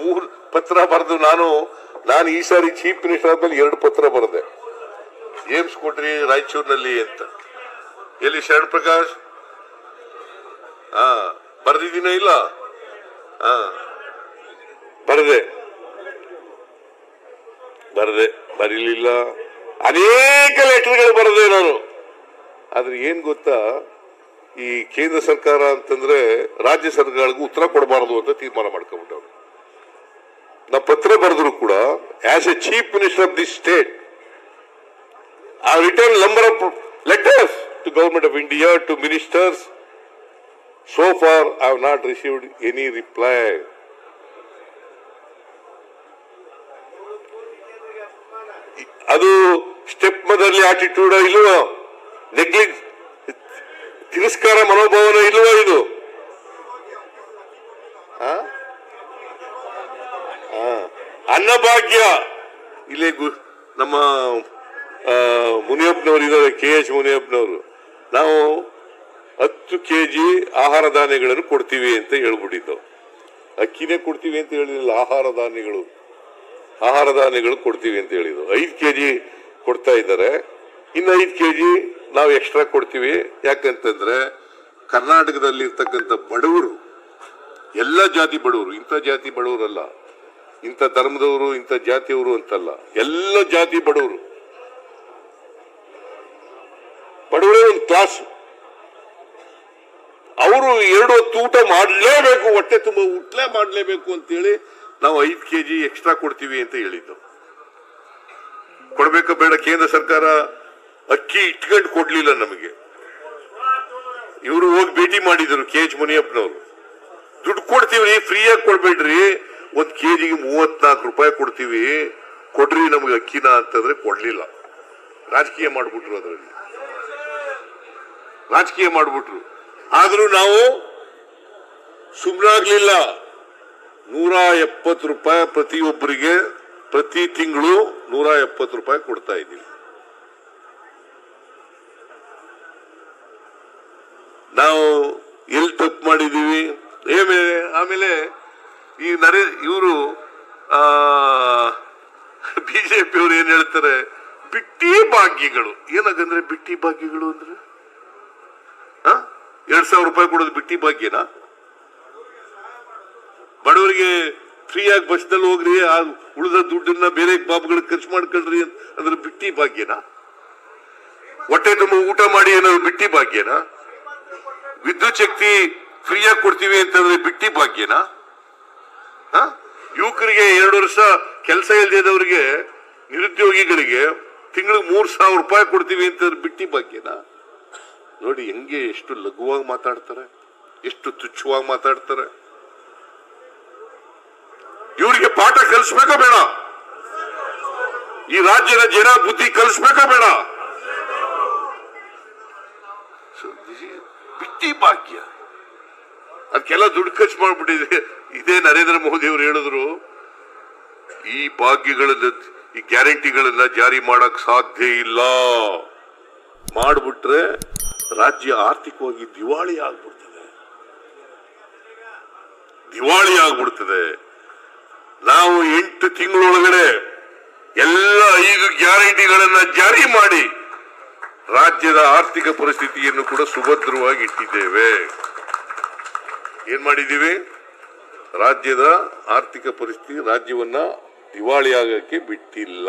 ಮೂರ್ ಪತ್ರ ಬರೆದು ನಾನು ನಾನು ಈ ಸಾರಿ ಚೀಫ್ ಮಿನಿಸ್ಟರ್ ಆದ್ಮೇಲೆ ಎರಡು ಪತ್ರ ಬರೆದೆ. ಏಮ್ಸ್ ಕೊಟ್ರಿ, ರಾಯಚೂರಿನಲ್ಲಿ ಅಂತ. ಎಲ್ಲಿ ಶರಣ್ ಪ್ರಕಾಶ್ ಹಾ ಬರ್ದಿದ್ದೀನ ಇಲ್ಲ? ಬರದೆ. ಬರದೆ. ಬರೀಲಿಲ್ಲ. ಅನೇಕ ಲೆಟರ್ಗಳು ಬರದೆ ನಾನು. ಆದ್ರೆ ಏನ್ ಗೊತ್ತಾ? ಈ ಕೇಂದ್ರ ಸರ್ಕಾರ ಅಂತಂದ್ರೆ ರಾಜ್ಯ ಸರ್ಕಾರಗಳಿಗೂ ಉತ್ತರ ಕೊಡಬಾರದು ಅಂತ ತೀರ್ಮಾನ ಮಾಡ್ಕೊಂಡ್ಬಿಟ್ಟವ್ರು. ನಾ ಪತ್ರ ಬರೆದ್ರು ಕೂಡ as a chief minister of the state I return number of letters to government of India to ministers so far I have not received any reply ಅದು ಸ್ಟೆಪ್ ಮದರ್ಲಿ ಆಟಿಟ್ಯೂಡ್ ಇಲ್ವೋ? ನೆಗ್ಲಿಕ್ ತಿರಸ್ಕಾರ ಮನೋಭಾವನ ಇಲ್ವೋ ಇದು. ಅನ್ನಭಾಗ್ಯ ಇಲ್ಲಿ ನಮ್ಮ ಮುನಿಯಪ್ಪನವರು ಇದ್ದಾರೆ, ಕೆ ಎಚ್ ಮುನಿಯಪ್ಪನವರು. ನಾವು ಹತ್ತು ಕೆ ಜಿ ಆಹಾರ ಧಾನ್ಯಗಳನ್ನು ಕೊಡ್ತೀವಿ ಅಂತ ಹೇಳ್ಬಿಟ್ಟಿದ್ದು. ಅಕ್ಕಿನೇ ಕೊಡ್ತೀವಿ ಅಂತ ಹೇಳಿರಲಿಲ್ಲ, ಆಹಾರ ಧಾನ್ಯಗಳು. ಆಹಾರ ಧಾನ್ಯಗಳು ಕೊಡ್ತೀವಿ ಅಂತ ಹೇಳಿದ್ರು ಐದು ಕೆ ಜಿ ಕೊಡ್ತಾ ಇದ್ದಾರೆ. ಇನ್ನು ಐದು ಕೆ ಜಿ ನಾವು ಎಕ್ಸ್ಟ್ರಾ ಕೊಡ್ತೀವಿ. ಯಾಕಂತಂದ್ರೆ ಕರ್ನಾಟಕದಲ್ಲಿ ಇರ್ತಕ್ಕಂಥ ಬಡವರು, ಎಲ್ಲ ಜಾತಿ ಬಡವರು, ಇಂಥ ಜಾತಿ ಬಡವರಲ್ಲ. ಇಂಥ ಧರ್ಮದವರು, ಇಂಥ ಜಾತಿಯವರು ಅಂತಲ್ಲ. ಎಲ್ಲ ಜಾತಿ ಬಡವರು. ಬಡವರೇ ಒಂದು ಕ್ಲಾಸ್ ಅವರು ಎರಡು ಹೊತ್ತು ಊಟ ಮಾಡಲೇಬೇಕು, ಹೊಟ್ಟೆ ತುಂಬ ಊಟಲೇ ಮಾಡಲೇಬೇಕು ಅಂತೇಳಿ ನಾವು ಐದು ಕೆ ಜಿ ಎಕ್ಸ್ಟ್ರಾ ಕೊಡ್ತೀವಿ ಅಂತ ಹೇಳಿದ್ದು. ಕೊಡಬೇಕು ಬೇಡ, ಕೇಂದ್ರ ಸರ್ಕಾರ ಅಕ್ಕಿ ಇಟ್ಕೊಂಡು ಕೊಡ್ಲಿಲ್ಲ ನಮಗೆ. ಇವರು ಹೋಗಿ ಭೇಟಿ ಮಾಡಿದ್ರು ಕೆ ಎಚ್ ಮುನಿಯಪ್ಪನವರು. ದುಡ್ಡು ಕೊಡ್ತೀವಿ ಫ್ರೀಯಾಗಿ ಕೊಡ್ಬೇಡ್ರಿ. ಒಂದ್ ಕೆಜಿಗೆ ಮೂವತ್ನಾಲ್ಕು ರೂಪಾಯಿ ಕೊಡ್ತೀವಿ, ಕೊಡ್ರಿ ನಮಗೆ ಅಕ್ಕಿನ ಅಂತಂದ್ರೆ ಕೊಡ್ಲಿಲ್ಲ. ರಾಜಕೀಯ ಮಾಡ್ಬಿಟ್ರು ಅದರಲ್ಲಿ. ರಾಜಕೀಯ ಮಾಡ್ಬಿಟ್ರು. ಆದ್ರೂ ನಾವು ಸುಮ್ಮನಾಗ್ಲಿಲ್ಲ ನೂರ ಎಪ್ಪತ್ತು ರೂಪಾಯಿ ಪ್ರತಿಯೊಬ್ಬರಿಗೆ ಪ್ರತಿ ತಿಂಗಳು ನೂರ ಎಪ್ಪತ್ತು ರೂಪಾಯಿ ಕೊಡ್ತಾ ಇದ್ದೀವಿ. ನಾವು ಎಲ್ಲಿ ತಪ್ಪು ಮಾಡಿದೀವಿ ಏಮೇ ಆಮೇಲೆ ಈ ನರೇ, ಇವರು ಬಿಜೆಪಿ ಅವರು ಏನ್ ಹೇಳ್ತಾರೆ? ಬಿಟ್ಟಿ ಭಾಗ್ಯಗಳು. ಏನಾಗಂದ್ರೆ ಬಿಟ್ಟಿ ಭಾಗ್ಯಗಳು ಅಂದ್ರೆ? ಎರಡ್ ಸಾವಿರ ರೂಪಾಯಿ ಕೊಡೋದು ಬಿಟ್ಟಿ ಭಾಗ್ಯನಾ? ಬಡವರಿಗೆ ಫ್ರೀಯಾಗಿ ಬಸ್ನಲ್ಲಿ ಹೋಗ್ರಿ, ಆ ಉಳಿದ ದುಡ್ಡನ್ನ ಬೇರೆ ಬಾಬುಗಳು ಖರ್ಚು ಮಾಡ್ಕೊಳ್ರಿ ಅಂದ್ರೆ ಬಿಟ್ಟಿ ಭಾಗ್ಯನಾ? ಹೊಟ್ಟೆ ತುಂಬ ಊಟ ಮಾಡಿ ಏನಾದ್ರು ಬಿಟ್ಟಿ ಭಾಗ್ಯನಾ? ವಿದ್ಯುತ್ ಶಕ್ತಿ ಫ್ರೀಯಾಗಿ ಕೊಡ್ತೀವಿ ಅಂತಂದ್ರೆ ಬಿಟ್ಟಿ ಭಾಗ್ಯನಾ? ಯುವಕರಿಗೆ ಎರಡು ವರ್ಷ ಕೆಲಸ ಇಲ್ದಿದ್ದವರಿಗೆ ನಿರುದ್ಯೋಗಿಗಳಿಗೆ ತಿಂಗಳಿಗೆ ಮೂರ್ ಸಾವಿರ ರೂಪಾಯಿ ಕೊಡ್ತೀವಿ ಅಂತ ಬಿಟ್ಟಿ ಬಗ್ಗೆನ ನೋಡಿ ಹೆಂಗೆ ಎಷ್ಟು ಲಘುವಾಗಿ ಮಾತಾಡ್ತಾರೆ, ಎಷ್ಟು ತುಚ್ಛವಾಗಿ ಮಾತಾಡ್ತಾರೆ. ಇವರಿಗೆ ಪಾಠ ಕಲಿಸ್ಬೇಕಾ ಬೇಡ? ಈ ರಾಜ್ಯದ ಜನ ಬುದ್ಧಿ ಕಲಿಸ್ಬೇಕ ಬೇಡ? ಬಿಟ್ಟಿ ಭಾಗ್ಯ. ಅದಕ್ಕೆಲ್ಲ ದುಡ್ಡು ಖರ್ಚು ಮಾಡ್ಬಿಟ್ಟಿದೆ. ಇದೇ ನರೇಂದ್ರ ಮೋದಿ ಅವರು ಹೇಳಿದ್ರು, ಈ ಭಾಗ್ಯಗಳನ್ನ, ಈ ಗ್ಯಾರಂಟಿಗಳನ್ನ ಜಾರಿ ಮಾಡಕ್ ಸಾಧ್ಯ ಇಲ್ಲ. ಮಾಡ್ಬಿಟ್ರೆ ರಾಜ್ಯ ಆರ್ಥಿಕವಾಗಿ ದಿವಾಳಿ ಆಗ್ಬಿಡ್ತದೆ. ದಿವಾಳಿ ಆಗ್ಬಿಡ್ತದೆ. ನಾವು ಎಂಟು ತಿಂಗಳೊಳಗಡೆ ಎಲ್ಲ ಐದು ಗ್ಯಾರಂಟಿಗಳನ್ನ ಜಾರಿ ಮಾಡಿ ರಾಜ್ಯದ ಆರ್ಥಿಕ ಪರಿಸ್ಥಿತಿಯನ್ನು ಕೂಡ ಸುಭದ್ರವಾಗಿ ಇಟ್ಟಿದ್ದೇವೆ. ಏನ್ ಮಾಡಿದ್ದೀವಿ? ರಾಜ್ಯದ ಆರ್ಥಿಕ ಪರಿಸ್ಥಿತಿ ರಾಜ್ಯವನ್ನ ದಿವಾಳಿಯಾಗಕ್ಕೆ ಬಿಟ್ಟಿಲ್ಲ.